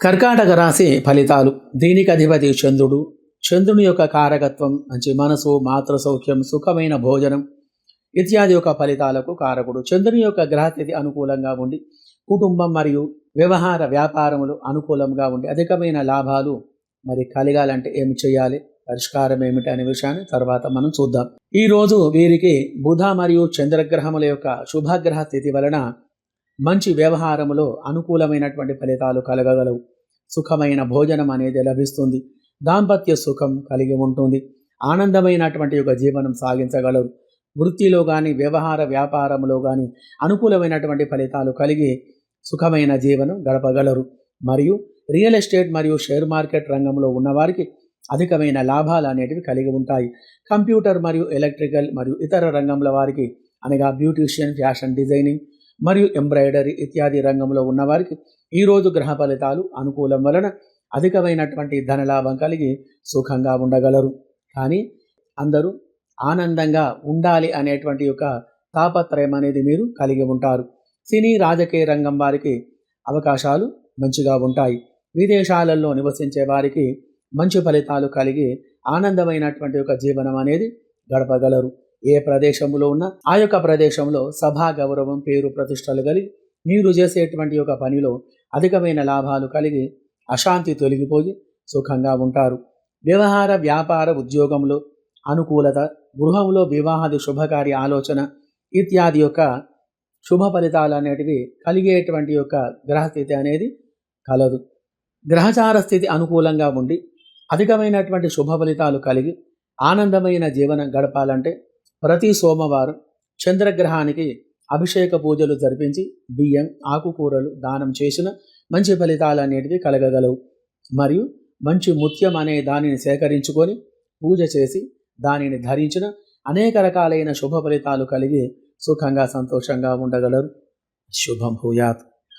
కర్కాటక రాశి ఫలితాలు. దీనికి అధిపతి చంద్రుడు. చంద్రుని యొక్క కారకత్వం మంచి మనసు మాతృ సౌఖ్యం సుఖమైన భోజనం ఇత్యాది యొక్క ఫలితాలకు కారకుడు. చంద్రుని యొక్క గ్రహస్థితి అనుకూలంగా ఉండి కుటుంబం మరియు వ్యవహార వ్యాపారములు అనుకూలంగా ఉండి అధికమైన లాభాలు మరి కలగాలంటే ఏమి చేయాలి? పరిష్కారం ఏమిటి అనే విషయాన్ని తర్వాత మనం చూద్దాం. ఈ రోజు వీరికి బుధ మరియు చంద్రగ్రహముల యొక్క శుభగ్రహ స్థితి వలన మంచి వ్యవహారములో అనుకూలమైనటువంటి ఫలితాలు కలగగలవు. సుఖమైన భోజనం అనేది లభిస్తుంది. దాంపత్య సుఖం కలిగి ఉంటుంది. ఆనందమైనటువంటి ఒక జీవనం సాగించగలరు వృత్తిలో కానీ వ్యవహార వ్యాపారంలో కానీ అనుకూలమైనటువంటి ఫలితాలు కలిగి సుఖమైన జీవనం గడపగలరు. మరియు రియల్ ఎస్టేట్ మరియు షేర్ మార్కెట్ రంగంలో ఉన్నవారికి అధికమైన లాభాలు అనేటివి కలిగి ఉంటాయి. కంప్యూటర్ మరియు ఎలక్ట్రికల్ మరియు ఇతర రంగంల వారికి అనగా బ్యూటీషియన్ ఫ్యాషన్ డిజైనింగ్ మరియు ఎంబ్రాయిడరీ ఇత్యాది రంగంలో ఉన్నవారికి ఈరోజు గ్రహ ఫలితాలు అనుకూలం వలన అధికమైనటువంటి ధనలాభం కలిగి సుఖంగా ఉండగలరు. కానీ అందరూ ఆనందంగా ఉండాలి అనేటువంటి యొక్క తాపత్రయం అనేది మీరు కలిగి ఉంటారు. సినీ రాజకీయ రంగం వారికి అవకాశాలు మంచిగా ఉంటాయి. విదేశాలలో నివసించే వారికి మంచి ఫలితాలు కలిగి ఆనందమైనటువంటి ఒక జీవనం అనేది గడపగలరు. ఏ ప్రదేశంలో ఉన్నా ఆ యొక్క ప్రదేశంలో సభా గౌరవం పేరు ప్రతిష్టలు కలిగి మీరు చేసేటువంటి యొక్క పనిలో అధికమైన లాభాలు కలిగి అశాంతి తొలగిపోయి సుఖంగా ఉంటారు. వ్యవహార వ్యాపార ఉద్యోగంలో అనుకూలత గృహంలో వివాహాది శుభకార్య ఆలోచన ఇత్యాది యొక్క శుభ ఫలితాలు అనేటివి కలిగేటువంటి యొక్క గ్రహస్థితి అనేది కలదు. గ్రహచార స్థితి అనుకూలంగా ఉండి అధికమైనటువంటి శుభ ఫలితాలు కలిగి ఆనందమైన జీవనం గడపాలంటే ప్రతి సోమవారం చంద్రగ్రహానికి అభిషేక పూజలు జరిపించి బియ్యం ఆకుకూరలు దానం చేసిన మంచి ఫలితాలు అనేటివి కలగగలవు. మరియు మంచి ముత్యం అనే దానిని సేకరించుకొని పూజ చేసి దానిని ధరించిన అనేక రకాలైన శుభ ఫలితాలు కలిగి సుఖంగా సంతోషంగా ఉండగలరు. శుభం భూయాత్.